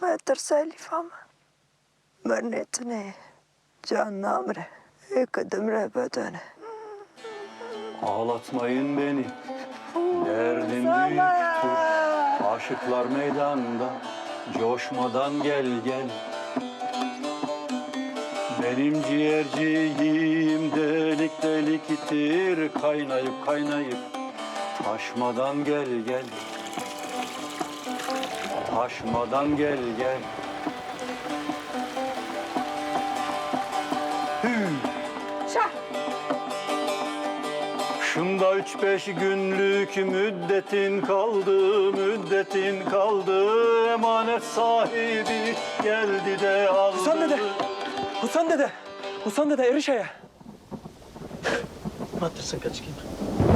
Meter selifam. Mernetine. Can namre. Ekadımre bedene. Ağlatmayın beni. Derdim büyüktür. Aşıklar meydanda. Coşmadan gel gel. Benim ciğerciğim delik deliktir. Kaynayıp kaynayıp taşmadan gel gel. Taşmadan gel gel. Hü. Şunda üç beş günlük müddetin kaldı, müddetin kaldı. Emanet sahibi geldi de aldı. Hasan dede. Hasan dede. Hasan dede Erişe'ye. Batırsın kaç gün.